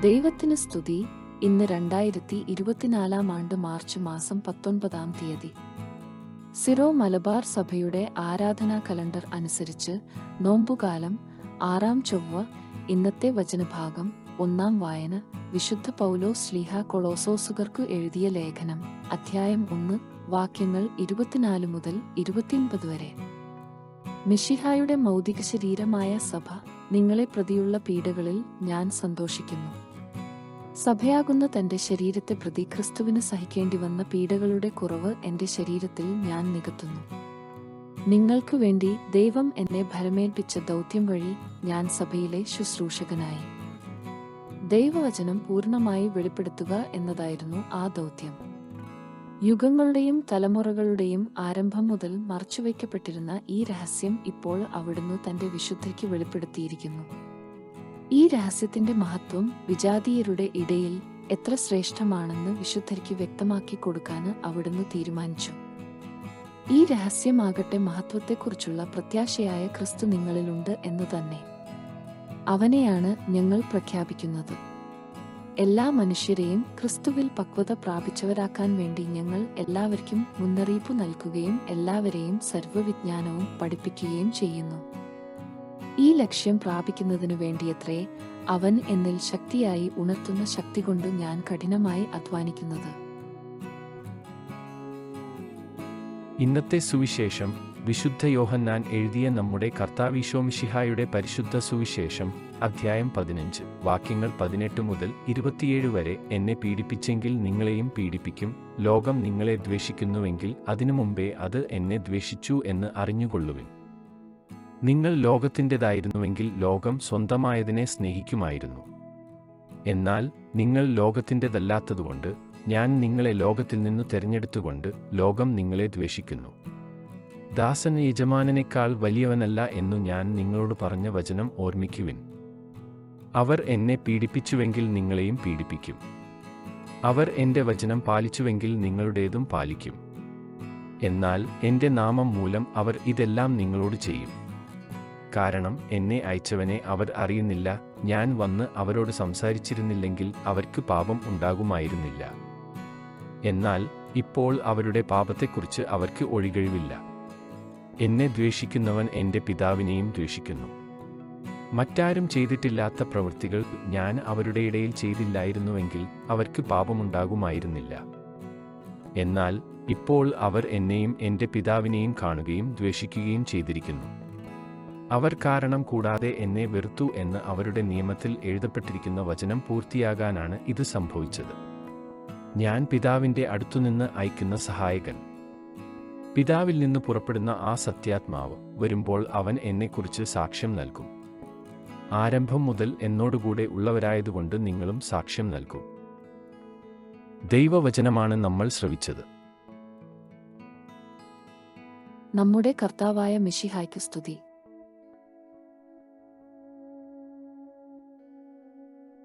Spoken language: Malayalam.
ദൈവത്തിന് സ്തുതി. ഇന്ന് രണ്ടായിരത്തി ഇരുപത്തിനാലാം ആണ്ട് മാർച്ച് മാസം പത്തൊൻപതാം തീയതി. സിറോ മലബാർ സഭയുടെ ആരാധനാ കലണ്ടർ അനുസരിച്ച് നോമ്പുകാലം ആറാം ചൊവ്വ ഇന്നത്തെ വചനഭാഗം ഒന്നാം വായന വിശുദ്ധ പൗലോ സ്ലീഹ കൊളോസോസുകർക്കു എഴുതിയ ലേഖനം അധ്യായം ഒന്ന് വാക്യങ്ങൾ ഇരുപത്തിനാല് മുതൽ ഇരുപത്തിയൊൻപത് വരെ. മിഷിഹായുടെ മൗതിക ശരീരമായ സഭ നിങ്ങളെ പ്രതിയുള്ള പീഡകളിൽ ഞാൻ സന്തോഷിക്കുന്നു. സഭയാകുന്ന തന്റെ ശരീരത്തെ പ്രതി ക്രിസ്തുവിന് സഹിക്കേണ്ടി വന്ന പീഡകളുടെ കുറവ് എന്റെ ശരീരത്തിൽ ഞാൻ നികത്തുന്നു. നിങ്ങൾക്കു വേണ്ടി ദൈവം എന്നെ ഭരമേൽപ്പിച്ച ദൗത്യം വഴി ഞാൻ സഭയിലെ ശുശ്രൂഷകനായി. ദൈവവചനം പൂർണമായി വെളിപ്പെടുത്തുക എന്നതായിരുന്നു ആ ദൗത്യം. യുഗങ്ങളുടെയും തലമുറകളുടെയും ആരംഭം മുതൽ മറച്ചുവെക്കപ്പെട്ടിരുന്ന ഈ രഹസ്യം ഇപ്പോൾ അവിടുന്ന് തന്റെ വിശുദ്ധയ്ക്ക് വെളിപ്പെടുത്തിയിരിക്കുന്നു. ഈ രഹസ്യത്തിന്റെ മഹത്വം വിജാതീയരുടെ ഇടയിൽ എത്ര ശ്രേഷ്ഠമാണെന്ന് വിശുദ്ധർക്ക് വ്യക്തമാക്കി കൊടുക്കാന് അവിടുന്ന് തീരുമാനിച്ചു. ഈ രഹസ്യമാകട്ടെ മഹത്വത്തെക്കുറിച്ചുള്ള പ്രത്യാശയായ ക്രിസ്തു നിങ്ങളിലുണ്ട് എന്ന് തന്നെ. അവനെയാണ് ഞങ്ങൾ പ്രഖ്യാപിക്കുന്നത്. എല്ലാ മനുഷ്യരെയും ക്രിസ്തുവിൽ പക്വത പ്രാപിച്ചവരാക്കാൻ വേണ്ടി ഞങ്ങൾ എല്ലാവർക്കും മുന്നറിയിപ്പ് നൽകുകയും എല്ലാവരെയും സർവവിജ്ഞാനവും പഠിപ്പിക്കുകയും ചെയ്യുന്നു. ഈ ലക്ഷ്യം പ്രാപിക്കുന്നതിനു വേണ്ടിയത്രേ അവൻ എന്നിൽ ശക്തിയായി ഉണർത്തുന്ന ശക്തി കൊണ്ട് ഞാൻ കഠിനമായി അധ്വാനിക്കുന്നത്. ഇന്നത്തെ സുവിശേഷം വിശുദ്ധ യോഹന്നാൻ എഴുതിയ നമ്മുടെ കർത്താവിശോമിഷിഹായുടെ പരിശുദ്ധ സുവിശേഷം അധ്യായം പതിനഞ്ച് വാക്യങ്ങൾ പതിനെട്ട് മുതൽ ഇരുപത്തിയേഴ് വരെ എന്നെ പീഡിപ്പിച്ചെങ്കിൽ നിങ്ങളെയും പീഡിപ്പിക്കും ലോകം നിങ്ങളെ ദ്വേഷിക്കുന്നുവെങ്കിൽ അതിനു മുമ്പേ അത് എന്നെ ദ്വേഷിച്ചു എന്ന് അറിഞ്ഞുകൊള്ളുവിൻ. നിങ്ങൾ ലോകത്തിന്റെതായിരുന്നുവെങ്കിൽ ലോകം സ്വന്തമായതിനെ സ്നേഹിക്കുമായിരുന്നു. എന്നാൽ നിങ്ങൾ ലോകത്തിന്റെതല്ലാത്തതുകൊണ്ട് ഞാൻ നിങ്ങളെ ലോകത്തിൽ നിന്ന് തിരഞ്ഞെടുത്തുകൊണ്ട് ലോകം നിങ്ങളെ ദ്വേഷിക്കുന്നു. ദാസൻ യജമാനനേക്കാൾ വലിയവനല്ല എന്നു ഞാൻ നിങ്ങളോട് പറഞ്ഞ വചനം ഓർമ്മിക്കുവിൻ. അവർ എന്നെ പീഡിപ്പിച്ചുവെങ്കിൽ നിങ്ങളെയും പീഡിപ്പിക്കും. അവർ എന്റെ വചനം പാലിച്ചുവെങ്കിൽ നിങ്ങളുടേതും പാലിക്കും. എന്നാൽ എന്റെ നാമം മൂലം അവർ ഇതെല്ലാം നിങ്ങളോട് ചെയ്യും. കാരണം എന്നെ അയച്ചവനെ അവർ അറിയുന്നില്ല. ഞാൻ വന്ന് അവരോട് സംസാരിച്ചിരുന്നില്ലെങ്കിൽ അവർക്ക് പാപം ഉണ്ടാകുമായിരുന്നില്ല. എന്നാൽ ഇപ്പോൾ അവരുടെ പാപത്തെക്കുറിച്ച് അവർക്ക് ഒഴികഴിവില്ല. എന്നെ ദ്വേഷിക്കുന്നവൻ എന്റെ പിതാവിനെയും ദ്വേഷിക്കുന്നു. മറ്റാരും ചെയ്തിട്ടില്ലാത്ത പ്രവൃത്തികൾ ഞാൻ അവരുടെ ഇടയിൽ ചെയ്തില്ലായിരുന്നുവെങ്കിൽ അവർക്ക് പാപമുണ്ടാകുമായിരുന്നില്ല. എന്നാൽ ഇപ്പോൾ അവർ എന്നെയും എന്റെ പിതാവിനെയും കാണുകയും ദ്വേഷിക്കുകയും ചെയ്തിരിക്കുന്നു. അവർ കാരണം കൂടാതെ എന്നെ വെറുത്തു എന്ന് അവരുടെ നിയമത്തിൽ എഴുതപ്പെട്ടിരിക്കുന്ന വചനം പൂർത്തിയാകാനാണ് ഇത് സംഭവിച്ചത്. ഞാൻ പിതാവിന്റെ അടുത്തുനിന്ന് അയക്കുന്ന സഹായകൻ. പിതാവിൽ നിന്ന് പുറപ്പെടുന്ന ആ സത്യാത്മാവ് വരുമ്പോൾ അവൻ എന്നെക്കുറിച്ച് സാക്ഷ്യം നൽകും. ആരംഭം മുതൽ എന്നോടുകൂടെ ഉള്ളവരായതുകൊണ്ട് നിങ്ങളും സാക്ഷ്യം നൽകും. ദൈവവചനമാണ് നമ്മൾ ശ്രവിച്ചത്. നമ്മുടെ കർത്താവായ മിഷിഹായ്ക്ക് സ്തുതി.